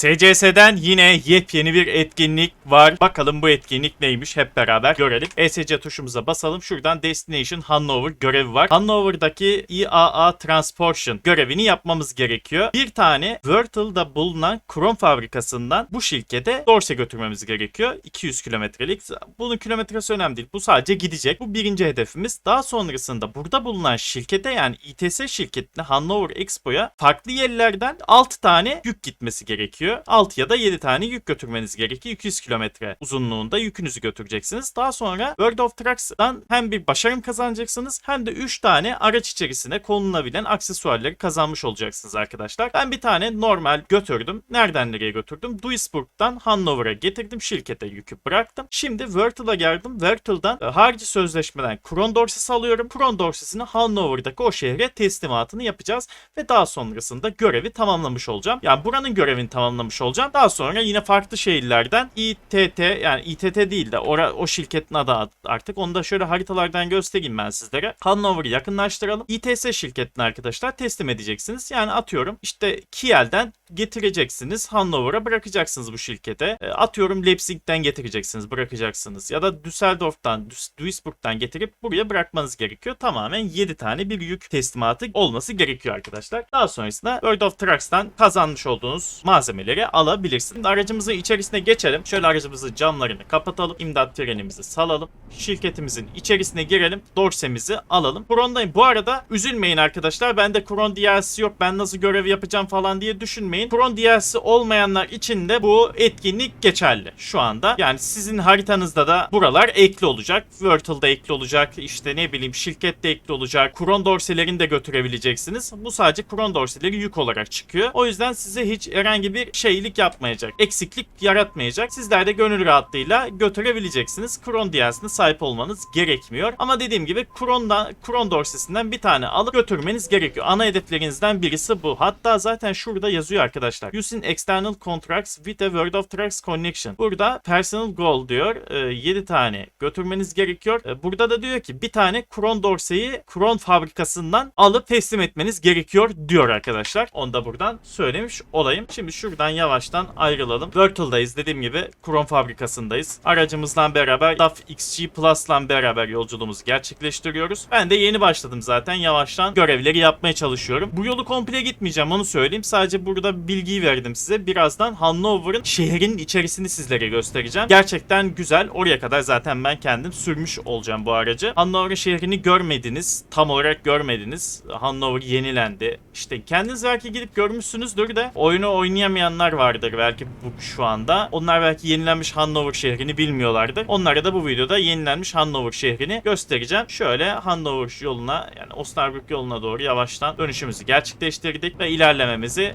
SCS'den yine yepyeni bir etkinlik var. Bakalım bu etkinlik neymiş hep beraber görelim. ESC tuşumuza basalım. Şuradan Destination Hanover görevi var. Hanover'daki IAA Transportation görevini yapmamız gerekiyor. Bir tane Wörthel'da bulunan krom fabrikasından bu şirkete Dorse götürmemiz gerekiyor. 200 kilometrelik. Bunun kilometresi önemli değil. Bu sadece gidecek. Bu birinci hedefimiz. Daha sonrasında burada bulunan şirkete yani ITS şirketine Hanover Expo'ya farklı yerlerden 6 tane yük gitmesi gerekiyor. 6 ya da 7 tane yük götürmeniz gerekiyor. 200 kilometre uzunluğunda yükünüzü götüreceksiniz. Daha sonra World of Trucks'tan hem bir başarım kazanacaksınız hem de 3 tane araç içerisine konulabilen aksesuarları kazanmış olacaksınız arkadaşlar. Ben bir tane normal götürdüm. Nereden nereye götürdüm? Duisburg'dan Hannover'a getirdim. Şirkete yükü bıraktım. Şimdi Wörthel'a geldim. Wörthel'dan e, harici sözleşmeden Kron Dorsesi alıyorum. Kron Dorsesi'ni Hannover'daki o şehre teslimatını yapacağız ve daha sonrasında görevi tamamlamış olacağım. Yani buranın görevini tamamlamış olacağım. Daha sonra yine farklı şehirlerden İTT yani İTT değil de ora, o şirketin adı artık. Onu da şöyle haritalardan göstereyim ben sizlere. Hannover'ı yakınlaştıralım. İTS şirketine arkadaşlar teslim edeceksiniz. Yani atıyorum işte Kiel'den getireceksiniz. Hannover'a bırakacaksınız bu şirkete. E, atıyorum Leipzig'ten getireceksiniz, bırakacaksınız. Ya da Düsseldorf'tan, Düs- Duisburg'dan getirip buraya bırakmanız gerekiyor. Tamamen 7 tane bir yük teslimatı olması gerekiyor arkadaşlar. Daha sonrasında World of Trucks'tan kazanmış olduğunuz malzemeleri alabilirsiniz. Aracımızın içerisine geçelim. Şöyle aracımızın camlarını kapatalım. İmdat trenimizi salalım. Şirketimizin içerisine girelim. Dorsemizi alalım. Kron'dayım. Bu arada üzülmeyin arkadaşlar. Bende Kron DLC yok. Ben nasıl görev yapacağım falan diye düşünmeyin. Kron DLC olmayanlar için de bu etkinlik geçerli şu anda. Yani sizin haritanızda da buralar ekli olacak. Wörthel'da ekli olacak. İşte ne bileyim şirkette ekli olacak. Kron dorselerini de götürebileceksiniz. Bu sadece Kron dorseleri yük olarak çıkıyor. O yüzden size hiç herhangi bir şeylik yapmayacak. Eksiklik yaratmayacak. Sizler de gönül rahatlığıyla götürebileceksiniz. Kron DLC'ne sahip olmanız gerekmiyor. Ama dediğim gibi Kron'dan, Kron dorsesinden bir tane alıp götürmeniz gerekiyor. Ana hedeflerinizden birisi bu. Hatta zaten şurada yazıyor arkadaşlar. Using external contracts with a World of Trucks connection. Burada personal goal diyor. Ee, 7 tane götürmeniz gerekiyor. Ee, burada da diyor ki bir tane Kron dorseyi Kron fabrikasından alıp teslim etmeniz gerekiyor diyor arkadaşlar. Onu da buradan söylemiş olayım. Şimdi şuradan yavaştan ayrılalım. Wörthel'dayız dediğim gibi Kron fabrikasındayız. Aracımızla beraber DAF XG Plus'la beraber yolculuğumuzu gerçekleştiriyoruz. Ben de yeni başladım zaten. Yavaştan görevleri yapmaya çalışıyorum. Bu yolu komple gitmeyeceğim onu söyleyeyim. Sadece burada bilgiyi verdim size. Birazdan Hannover'ın şehrin içerisini sizlere göstereceğim. Gerçekten güzel. Oraya kadar zaten ben kendim sürmüş olacağım bu aracı. Hannover şehrini görmediniz. Tam olarak görmediniz. Hannover yenilendi. İşte kendiniz belki gidip görmüşsünüzdür de oyunu oynayamayanlar vardır belki bu şu anda. Onlar belki yenilenmiş Hannover şehrini bilmiyorlardır. Onlara da bu videoda yenilenmiş Hannover şehrini göstereceğim. Şöyle Hannover yoluna yani Osnabrück yoluna doğru yavaştan dönüşümüzü gerçekleştirdik ve ilerlememizi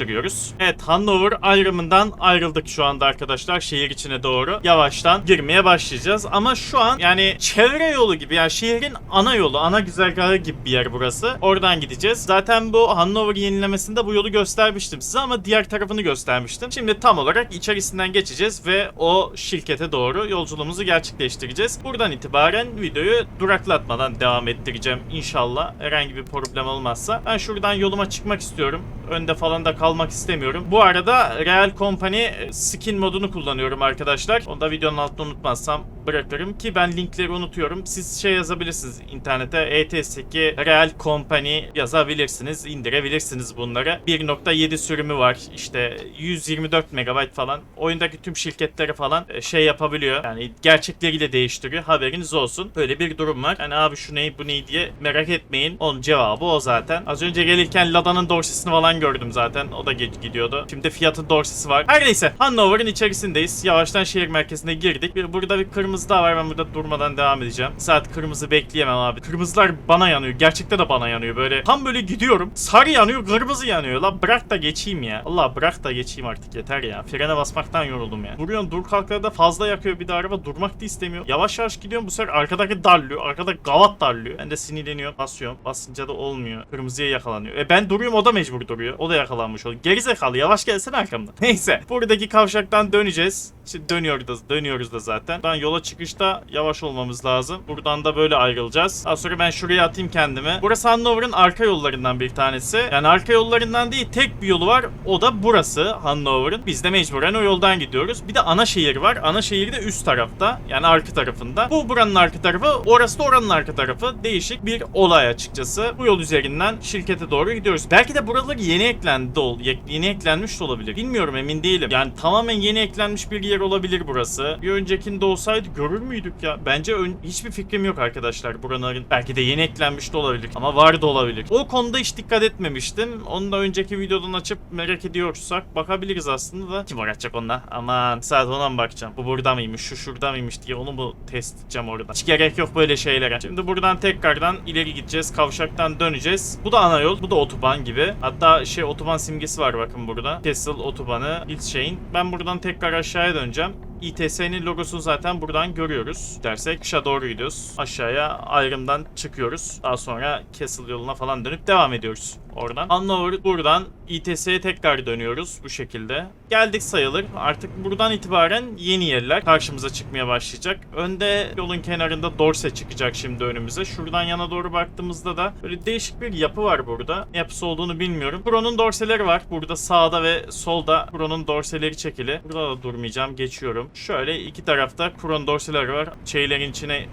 gerçekleştiriyoruz. Evet Hannover ayrımından ayrıldık şu anda arkadaşlar şehir içine doğru. Yavaştan girmeye başlayacağız ama şu an yani çevre yolu gibi yani şehrin ana yolu, ana güzergahı gibi bir yer burası. Oradan gideceğiz. Zaten bu Hannover yenilemesinde bu yolu göstermiştim size ama diğer tarafını göstermiştim. Şimdi tam olarak içerisinden geçeceğiz ve o şirkete doğru yolculuğumuzu gerçekleştireceğiz. Buradan itibaren videoyu duraklatmadan devam ettireceğim inşallah. Herhangi bir problem olmazsa. Ben şuradan yoluma çıkmak istiyorum. Önde falan da kalmak istemiyorum. Bu arada Real Company skin modunu kullanıyorum arkadaşlar. Onu da videonun altında unutmazsam bırakırım ki ben linkleri unutuyorum. Siz şey yazabilirsiniz internete ETS2 Real Company yazabilirsiniz, indirebilirsiniz bunları. 1.7 sürümü var. İşte 124 MB falan. Oyundaki tüm şirketleri falan e, şey yapabiliyor. Yani gerçekleriyle değiştiriyor. Haberiniz olsun. Böyle bir durum var. Yani abi şu ne bu ne diye merak etmeyin. Onun cevabı o zaten. Az önce gelirken Lada'nın dorsesini falan gördüm zaten. O da gidiyordu. Şimdi Fiat'ın dorsesi var. Her neyse Hannover'ın içerisindeyiz. Yavaştan şehir merkezine girdik. Bir, burada bir kırmızı daha var. Ben burada durmadan devam edeceğim. Saat kırmızı bekleyemem abi. Kırmızılar bana yanıyor. Gerçekten de bana yanıyor. Böyle tam böyle gidiyorum. Sarı yanıyor, kırmızı yanıyor. La bırak da geçeyim ya. Allah bırak da geçeyim artık yeter ya. Frene basmaktan yoruldum ya. Vuruyorsun dur kalklarda fazla yakıyor bir de araba durmak da istemiyor. Yavaş yavaş gidiyorum bu sefer arkadaki darlıyor. Arkada gavat darlıyor. Ben de sinirleniyorum. Basıyorum. Basınca da olmuyor. Kırmızıya yakalanıyor. E ben duruyorum o da mecbur duruyor. O da yakalanmış oluyor. Gerizekalı yavaş gelsene arkamdan. Neyse. Buradaki kavşaktan döneceğiz. Şimdi dönüyoruz da, dönüyoruz da zaten. Buradan yola yola çıkışta yavaş olmamız lazım. Buradan da böyle ayrılacağız. Daha sonra ben şuraya atayım kendimi. Burası Hannover'ın arka yollarından bir tanesi. Yani arka yollarından değil tek bir yolu var. O da burası Hannover'ın. Biz de mecburen o yoldan gidiyoruz. Bir de ana şehir var. Ana şehir de üst tarafta. Yani arka tarafında. Bu buranın arka tarafı. Orası da oranın arka tarafı. Değişik bir olay açıkçası. Bu yol üzerinden şirkete doğru gidiyoruz. Belki de buraları yeni eklendi ol, yeni eklenmiş de olabilir. Bilmiyorum emin değilim. Yani tamamen yeni eklenmiş bir yer olabilir burası. Bir öncekinde olsaydı görür müydük ya? Bence ön- hiçbir fikrim yok arkadaşlar buranın. Belki de yeni eklenmiş de olabilir. Ama var da olabilir. O konuda hiç dikkat etmemiştim. Onu da önceki videodan açıp merak ediyorsak bakabiliriz aslında da. Kim uğraşacak onunla? Aman saat ona mı bakacağım? Bu burada mıymış? Şu şurada mıymış diye onu mu test edeceğim orada? Hiç gerek yok böyle şeylere. Şimdi buradan tekrardan ileri gideceğiz. Kavşaktan döneceğiz. Bu da ana yol. Bu da otoban gibi. Hatta şey otoban simgesi var bakın burada. Castle otobanı. Hillshain. Ben buradan tekrar aşağıya döneceğim. İTS'nin logosunu zaten buradan görüyoruz. Dersek kışa doğru gidiyoruz. Aşağıya ayrımdan çıkıyoruz. Daha sonra Castle yoluna falan dönüp devam ediyoruz oradan. Hannover buradan İTS'ye tekrar dönüyoruz bu şekilde. Geldik sayılır. Artık buradan itibaren yeni yerler karşımıza çıkmaya başlayacak. Önde yolun kenarında Dorse çıkacak şimdi önümüze. Şuradan yana doğru baktığımızda da böyle değişik bir yapı var burada. Ne yapısı olduğunu bilmiyorum. Pro'nun dorseleri var. Burada sağda ve solda Pro'nun dorseleri çekili. Burada da durmayacağım. Geçiyorum. Şöyle iki tarafta Pro'nun dorseleri var. Şeylerin içine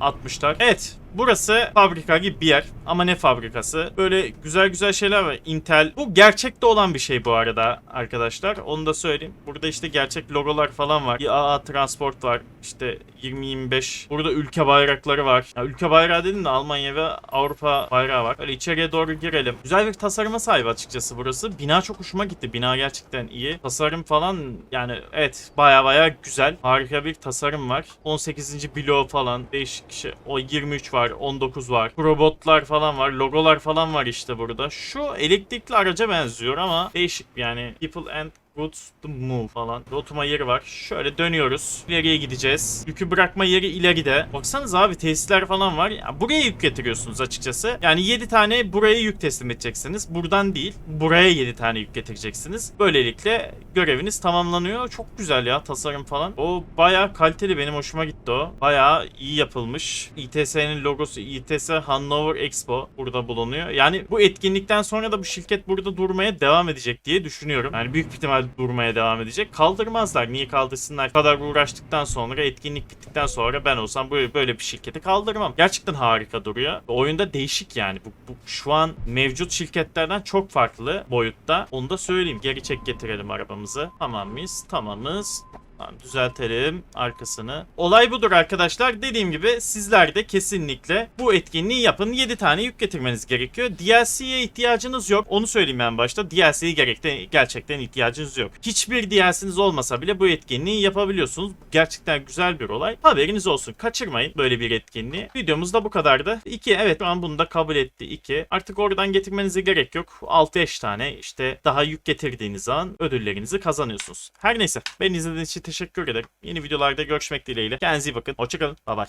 atmışlar. Evet. Burası fabrika gibi bir yer. Ama ne fabrikası? Böyle güzel güzel şeyler var. Intel. Bu gerçekte olan bir şey bu arada arkadaşlar. Onu da söyleyeyim. Burada işte gerçek logolar falan var. IAA Transport var. İşte 2025. Burada ülke bayrakları var. Ya ülke bayrağı dedim de Almanya ve Avrupa bayrağı var. Böyle içeriye doğru girelim. Güzel bir tasarıma sahip açıkçası burası. Bina çok hoşuma gitti. Bina gerçekten iyi. Tasarım falan yani evet baya baya güzel. Harika bir tasarım var. 18. bloğu falan değişik şey. O 23 var, 19 var. Robotlar falan var, logolar falan var işte burada. Şu elektrikli araca benziyor ama değişik yani. People and Goods to move falan. Oturma yeri var. Şöyle dönüyoruz. İleriye gideceğiz. Yükü bırakma yeri ileride. Baksanız abi tesisler falan var. Ya buraya yük getiriyorsunuz açıkçası. Yani 7 tane buraya yük teslim edeceksiniz. Buradan değil. Buraya 7 tane yük getireceksiniz. Böylelikle göreviniz tamamlanıyor. Çok güzel ya tasarım falan. O bayağı kaliteli benim hoşuma gitti o. Bayağı iyi yapılmış. İTS'nin logosu İTS Hannover Expo burada bulunuyor. Yani bu etkinlikten sonra da bu şirket burada durmaya devam edecek diye düşünüyorum. Yani büyük ihtimal durmaya devam edecek. Kaldırmazlar. Niye kaldırsınlar? Kadar uğraştıktan sonra etkinlik bittikten sonra ben olsam böyle böyle bir şirketi kaldırmam. Gerçekten harika duruyor. Oyunda değişik yani. Bu, bu şu an mevcut şirketlerden çok farklı boyutta. Onu da söyleyeyim. Geri çek getirelim arabamızı. Tamam mıyız? Tamamız. Tamam, düzeltelim arkasını. Olay budur arkadaşlar. Dediğim gibi sizler de kesinlikle bu etkinliği yapın. 7 tane yük getirmeniz gerekiyor. DLC'ye ihtiyacınız yok. Onu söyleyeyim ben başta. DLC'ye gerekten, gerçekten ihtiyacınız yok. Hiçbir DLC'niz olmasa bile bu etkinliği yapabiliyorsunuz. Gerçekten güzel bir olay. Haberiniz olsun. Kaçırmayın böyle bir etkinliği. Videomuz da bu kadardı. 2 evet şu an bunu da kabul etti. 2. Artık oradan getirmenize gerek yok. 6-5 tane işte daha yük getirdiğiniz zaman ödüllerinizi kazanıyorsunuz. Her neyse. Beni izlediğiniz için teşekkür ederim. Yeni videolarda görüşmek dileğiyle. Kendinize iyi bakın. Hoşçakalın. Bay bay.